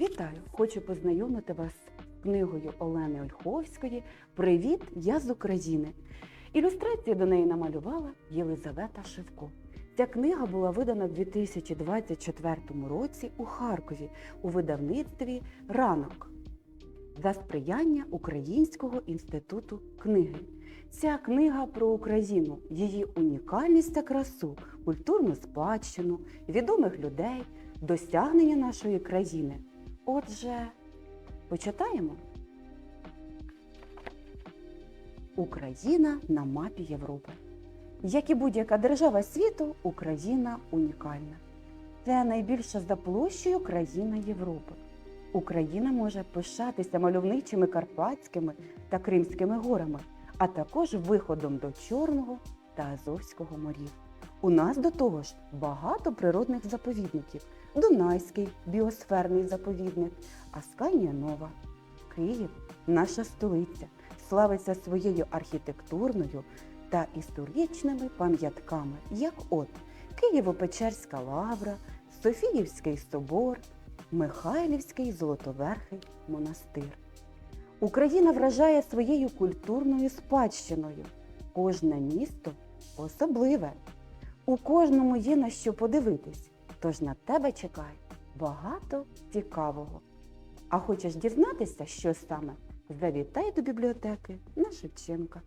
Вітаю! Хочу познайомити вас з книгою Олени Ольховської Привіт, я з України. Ілюстрації до неї намалювала Єлизавета Шевко. Ця книга була видана в 2024 році у Харкові у видавництві Ранок за сприяння Українського інституту книги. Ця книга про Україну, її унікальність та красу, культурну спадщину, відомих людей, досягнення нашої країни. Отже, почитаємо. Україна на мапі Європи. Як і будь-яка держава світу, Україна унікальна. Це найбільша за площею країна Європи. Україна може пишатися мальовничими Карпатськими та Кримськими горами, а також виходом до Чорного та Азовського морів. У нас до того ж багато природних заповідників: Дунайський біосферний заповідник, Асканія Нова. Київ, наша столиця, славиться своєю архітектурною та історичними пам'ятками, як от Києво-Печерська лавра, Софіївський собор, Михайлівський Золотоверхий монастир. Україна вражає своєю культурною спадщиною. Кожне місто особливе. У кожному є на що подивитись, тож на тебе чекає багато цікавого. А хочеш дізнатися, що саме? Завітай до бібліотеки на Шевченка.